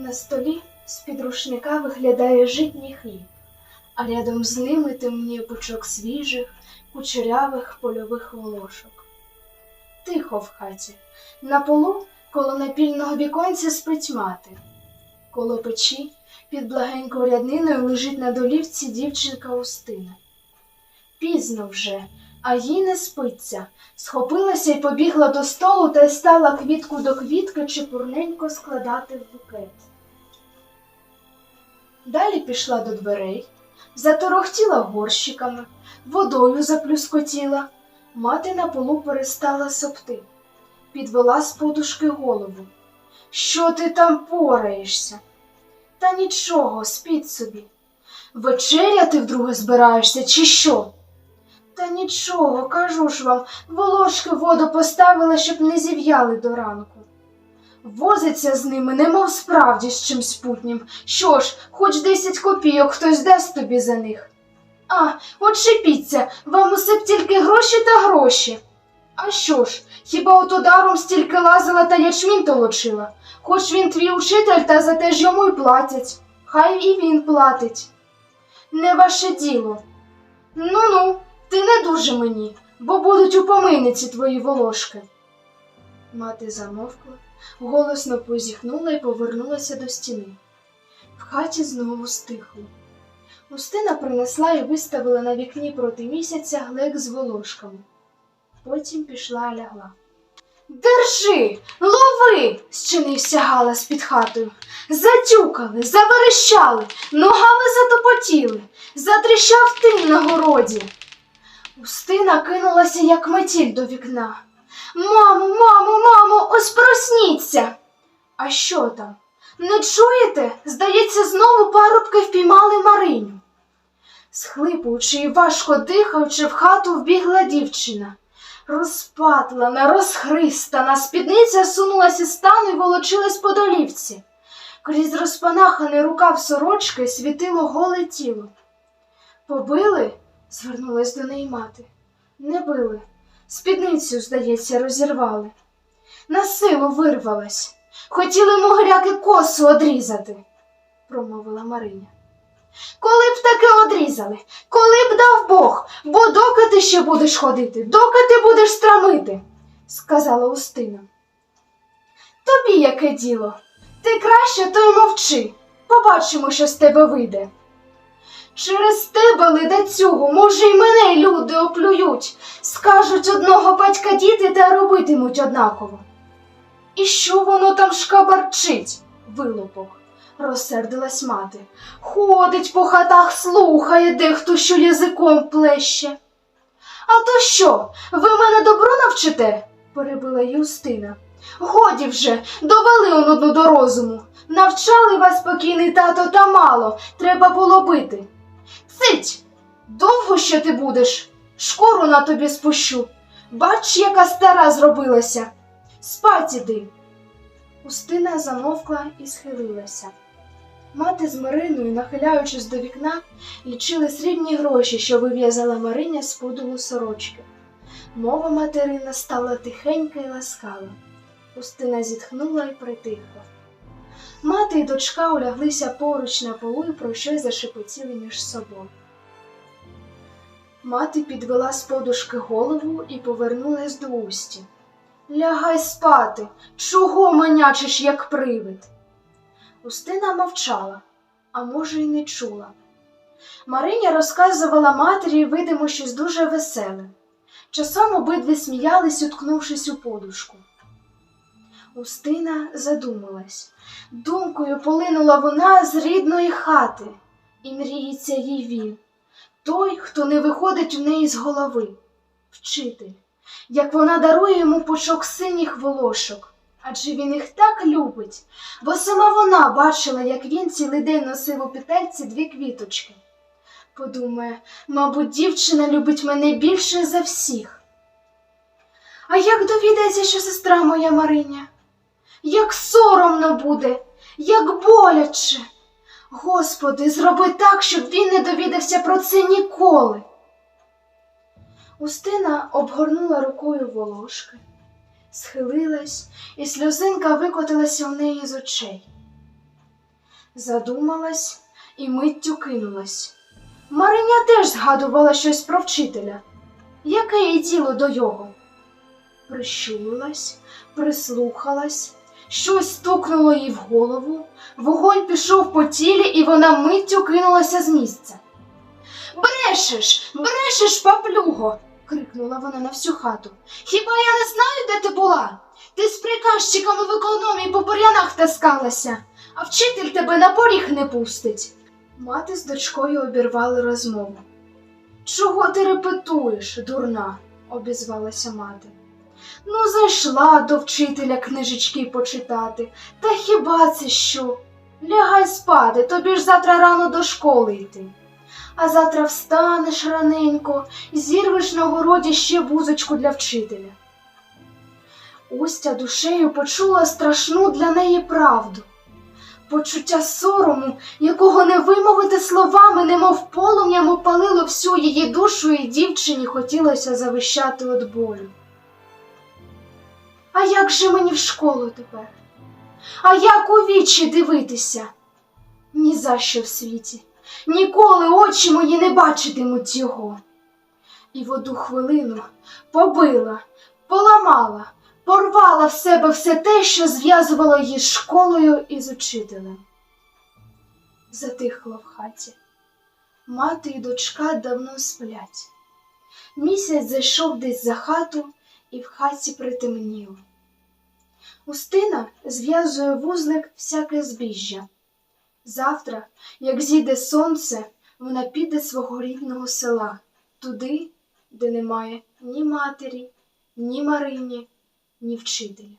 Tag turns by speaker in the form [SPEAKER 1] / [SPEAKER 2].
[SPEAKER 1] На столі з-під рушника виглядає житній хліб, а рядом з ними темніє пучок свіжих, кучерявих польових волошок. Тихо в хаті. На полу коло напільного віконця спить мати. Коло печі під благенькою рядниною лежить на долівці дівчинка Устина. Пізно вже, а їй не спиться. Схопилася і побігла до столу та й стала квітку до квітки чепурненько складати в букет. Далі пішла до дверей, заторохтіла горщиками, водою заплюскотіла. Мати на полу перестала сопти, підвела з подушки голову. Що ти там пораєшся? Та нічого, спіть собі. Вечеряти вдруге збираєшся, чи що? Та нічого, кажу ж вам, волошки воду поставила, щоб не зів'яли до ранку. Возиться з ними, немов справді з чимсь путнім. Що ж, хоч десять копійок хтось дасть тобі за них. А, от шипіться, вам усе б тільки гроші та гроші. А що ж, хіба от ударом стільки лазила та ячмінь толочила? Хоч він твій учитель, та за те ж йому й платять. Хай і він платить. Не ваше діло. Ну-ну, ти не дуже мені, бо будуть у помийниці твої волошки. Мати замовкла, голосно позіхнула і повернулася до стіни. В хаті знову стихло. Устина принесла і виставила на вікні проти місяця глек з волошками. Потім пішла лягла. Держи, лови! зчинився галас під хатою. Затюкали, заверещали, ногами затопотіли, затріщав тин на городі. Устина кинулася, як метіль до вікна. Мамо, мамо, мамо, ось просніться. А що там? Не чуєте? Здається, знову парубки впіймали Мариню. Схлипуючи і важко дихаючи, в хату вбігла дівчина. Розпатлана, розхристана, спідниця сунулася з стану і волочилась по долівці. Крізь розпанаханий рукав сорочки світило голе тіло. Побили? Звернулась до неї мати. Не били. Спідницю, здається, розірвали. На силу вирвалась. Хотіли могиряки косу одрізати, промовила Мариня. Коли б таке одрізали, коли б дав Бог, бо доки ти ще будеш ходити, доки ти будеш страмити, сказала Устина. Тобі яке діло? Ти краще, то й мовчи. Побачимо, що з тебе вийде. Через тебе, ледацюгу, може, й мене люди оплюють, скажуть одного батька діти та робитимуть однаково. І що воно там шкабарчить, вилупок, розсердилась мати. Ходить по хатах, слухає дехто, що язиком плеще. А то що, ви мене добро навчите? перебила Юстина. Годі вже, довели он одну до розуму. Навчали вас спокійний тато та мало, треба було бити. Цить! Довго ще ти будеш? Шкуру на тобі спущу. Бач, яка стара зробилася. Спать іди. Устина замовкла і схилилася. Мати з Мариною, нахиляючись до вікна, лічили срібні гроші, що вив'язала Мариня з подолу сорочки. Мова материна стала тихенька і ласкава. Устина зітхнула і притихла. Мати і дочка уляглися поруч на полу і про щось зашепотіли між собою. Мати підвела з подушки голову і повернулась до усті. Лягай спати, чого манячиш, як привид? Устина мовчала, а може, й не чула. Мариня розказувала матері, видимо, щось дуже веселе. Часом обидві сміялись, уткнувшись у подушку. Устина задумалась. Думкою полинула вона з рідної хати, і мріється їй він, той, хто не виходить в неї з голови, вчитель, як вона дарує йому пучок синіх волошок, адже він їх так любить, бо сама вона бачила, як він цілий день носив у петельці дві квіточки. Подумає, мабуть, дівчина любить мене більше за всіх. А як довідається, що сестра моя Мариня? Як соромно буде, як боляче. Господи, зроби так, щоб він не довідався про це ніколи. Устина обгорнула рукою волошки, схилилась, і сльозинка викотилася в неї з очей. Задумалась і миттю кинулась. Мариня теж згадувала щось про вчителя. Яке їй діло до його? Прищулилась, прислухалась, щось стукнуло їй в голову, вогонь пішов по тілі, і вона миттю кинулася з місця. Брешеш, брешеш, паплюго. крикнула вона на всю хату. Хіба я не знаю, де ти була? Ти з приказчиками в економії по бур'янах таскалася, а вчитель тебе на поріг не пустить. Мати з дочкою обірвали розмову. Чого ти репетуєш, дурна? обізвалася мати. Ну, зайшла до вчителя книжечки почитати. Та хіба це що? Лягай спати, тобі ж завтра рано до школи йти. А завтра встанеш раненько і зірвеш на городі ще вузочку для вчителя. Устя душею почула страшну для неї правду. Почуття сорому, якого не вимовити словами, немов полум'ям опалило всю її душу, і дівчині хотілося завищати від болю. А як же мені в школу тепер? А як у вічі дивитися? Ні за що в світі, ніколи очі мої не бачитимуть його. І в одну хвилину побила, поламала, порвала в себе все те, що зв'язувало її з школою і з учителем. Затихло в хаті. Мати і дочка давно сплять. Місяць зайшов десь за хату і в хаті притемніло. Устина зв'язує вузлик всяке збіжжя. Завтра, як зійде сонце, вона піде свого рідного села, туди, де немає ні матері, ні Марині, ні вчителя.